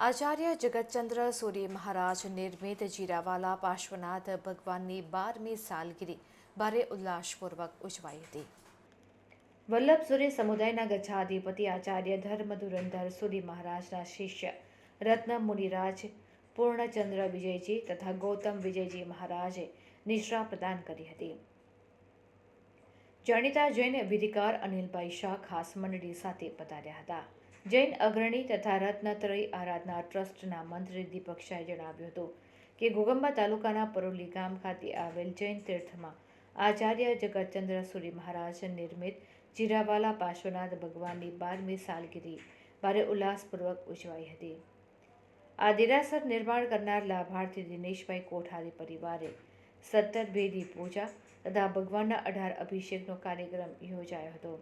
આચાર્ય જગતચંદ્ર સૂર્ય મહારાજ નિર્મિત જીરાવાલા પાર્શ્વનાથ ભગવાનની બારમી સાલગીરી ભારે ઉલ્લાસપૂર્વક ઉજવાઈ હતી. વલ્લભ સૂર્ય સમુદાયના ગચ્છાધિપતિ આચાર્ય ધર્મ ધુરંધર સૂર્ય મહારાજના શિષ્ય રત્ન મુનિરાજ પૂર્ણચંદ્ર વિજયજી તથા ગૌતમ વિજયજી મહારાજે નિશ્રા પ્રદાન કરી હતી. જાણીતા જૈન વિધિકાર અનિલભાઈ શાહ ખાસ મંડળી સાથે પધાર્યા હતા. જૈન અગ્રણી તથા રત્નત્રય આરાધના ટ્રસ્ટના મંત્રી દીપક શાહે જણાવ્યું હતું કે ઘોગંબા તાલુકાના પરોલી ગામ ખાતે આવેલ જૈન તીર્થમાં આચાર્ય જગતચંદ્ર સૂરી મહારાજ નિર્મિત જીરાવાલા પાર્શ્વનાથ ભગવાનની બારમી સાલગીરી ભારે ઉલ્લાસપૂર્વક ઉજવાઈ હતી. આ દેરાસર નિર્માણ કરનાર લાભાર્થી દિનેશભાઈ કોઠારી પરિવારે સત્તર ભેદી પૂજા તથા ભગવાનના અઢાર અભિષેકનો કાર્યક્રમ યોજાયો હતો.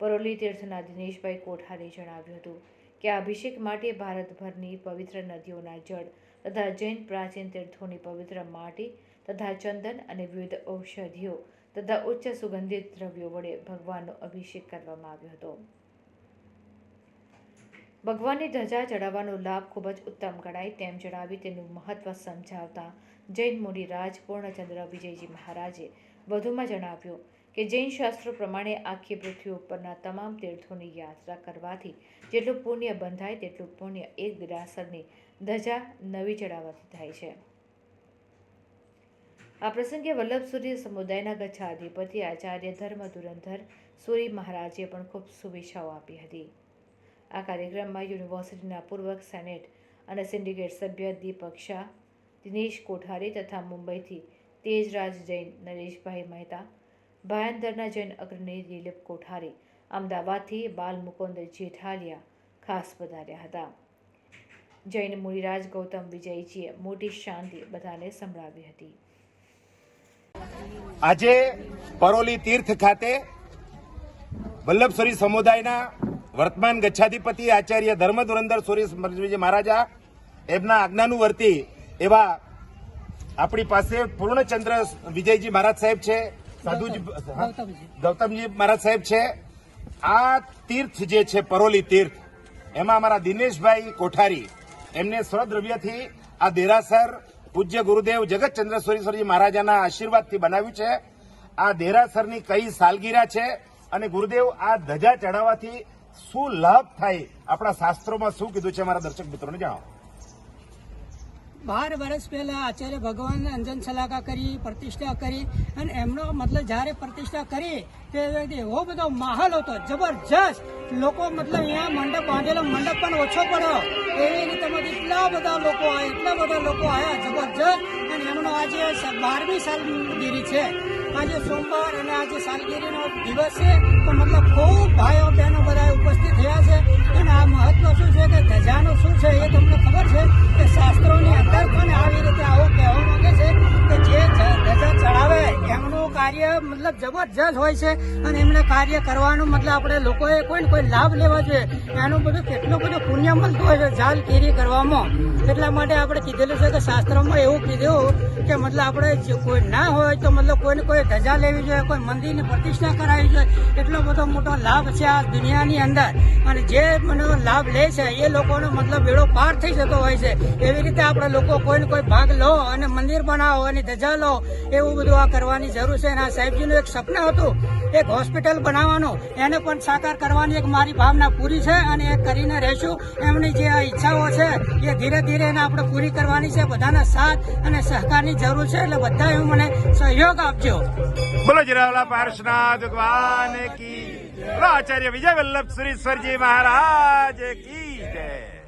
પરોલી તીર્થના દિનેશભાઈ કોઠારે જણાવ્યું હતું કે આ અભિષેક માટે ભારતભરની પવિત્ર નદીઓના જળ તથા જૈન પ્રાચીન તીર્થોની પવિત્ર માટી તથા ચંદન અને વિવિધ ઔષધિઓ તથા ઉચ્ચ સુગંધિત દ્રવ્યો વડે ભગવાનનો અભિષેક કરવામાં આવ્યો હતો. ભગવાનની ધજા ચડાવવાનો લાભ ખૂબ જ ઉત્તમ ગણાય તેમ જણાવી તેનું મહત્વ સમજાવતા જૈન મુનિરાજ પૂર્ણચંદ્ર વિજયજી મહારાજે વધુમાં જણાવ્યું કે જૈન શાસ્ત્રો પ્રમાણે આખી પૃથ્વી ઉપરના તમામ તીર્થોની યાત્રા કરવાથી જેટલું પુણ્ય બંધાય તેટલું પુણ્ય એક દિરાસરની ધજા નવી ચડાવવાથી થાય છે. આ પ્રસંગે વલ્લભ સૂર્ય સમુદાયના ગચ્છાધિપતિ આચાર્ય ધર્મ ધુરંધર સૂરી મહારાજે પણ ખૂબ શુભેચ્છાઓ આપી હતી. આ કાર્યક્રમમાં યુનિવર્સિટીના પૂર્વ સેનેટ અને સિન્ડિકેટ સભ્ય દીપક શાહ, દિનેશ કોઠારી તથા મુંબઈથી તેજરાજ જૈન નરેશભાઈ મહેતા ભાયંદરના જૈન અગ્રણી દિલીપ કોઠારી, અમદાવાદથી બાલ મુકુંદ જેઠાલિયા ખાસ પધાર્યા હતા. જૈન મુનિરાજ ગૌતમ વિજયજીએ મોટી શાંતિ બધાને સંભળાવી હતી. આજે પરોલી તીર્થ ખાતે વલ્લભસરી સમુદાયના વર્તમાન ગચ્છાધિપતિ આચાર્ય ધર્મ ધુરંધર સૂર્ય મહારાજા એમના આજ્ઞાનુવર્તી એવા આપણી પાસે પૂર્ણચંદ્ર વિજયજી મહારાજ સાહેબ છે સાધુજી ગૌતમજી. મહારાજ સાહેબ છે. આ તીર્થ જે છે પરોલી તીર્થ એમાં અમારા દિનેશભાઈ કોઠારી એમને સ્વદ્રવ્યથી આ દેરાસર પૂજ્ય ગુરુદેવ જગતચંદ્ર સૂર્યશ્વરજી મહારાજાના આશીર્વાદથી બનાવ્યું છે. આ દેરાસરની કઈ સાલગીરા છે અને ગુરુદેવ આ ધજા ચડાવવાથી શું લાભ થાય? આપણા શાસ્ત્રોમાં શું કીધું છે મારા દર્શક મિત્રોને જણાવો. બાર વર્ષ પહેલા આચાર્ય ભગવાન અંજન સલાકા કરી, પ્રતિષ્ઠા કરી અને એમનો મતલબ જ્યારે પ્રતિષ્ઠા કરી, તે એવો બધો માહોલ હતો, જબરજસ્ત. લોકો મતલબ અહીંયા મંડપ બાંધેલો, મંડપ પણ ઓછો પડ્યો. એવી રીતે એટલા બધા લોકો આવ્યા, એટલા બધા લોકો આવ્યા, જબરજસ્ત. અને એમનો આજે બારમી સાલગીરી છે. આજે સોમવાર અને આજે સાલગીરીનો દિવસ છે. તો મતલબ ખૂબ ભાઈઓ બહેનો બધા ઉપસ્થિત થયા છે. અને આ મહત્વ શું છે કે ધજાનું શું છે એ તમને ખબર છે કે મતલબ જબરજસ્ત હોય છે અને એમને કાર્ય કરવાનું મતલબ આપણે લોકોએ કોઈ કોઈ લાભ લેવા જોઈએ. એનું બધું કેટલું બધું પુણ્ય મળતું હોય છે જાલગીરી કરવામાં. એટલા માટે આપણે કીધેલું છે કે શાસ્ત્રમાં એવું કીધું કે મતલબ આપણે કોઈ ના હોય તો મતલબ કોઈને કોઈ ધજા લેવી જોઈએ, કોઈ મંદિરની પ્રતિષ્ઠા કરાવી જોઈએ. એટલો બધો મોટો લાભ છે આ દુનિયાની અંદર. અને જે મને લાભ લે છે એ લોકોનો મતલબ બેડો પાર થઈ જતો હોય છે. એવી રીતે આપણે લોકો કોઈને કોઈ ભાગ લો અને મંદિર બનાવો અને ધજા લો, એવું બધું આ કરવાની જરૂર છે અને આ સાહેબજીનું એક સપન હતું, એક હોસ્પિટલ બનાવવાનું. એને પણ સાકાર કરવાની એક મારી ભાવના પૂરી છે અને એ કરીને રહેશું. એમની જે ઈચ્છાઓ છે, એ ધીરે ધીરે એને આપણે પૂરી કરવાની છે. બધાના સાથ અને સહકારની જરૂર છે, એટલે બધા એવું મને સહયોગ આપજો. બોલો જીરાવલા પાર્શનાથ, ભગવાન કી આચાર્ય વિજય વલ્લભ સુરેશ્વરજી મહારાજ કી જય.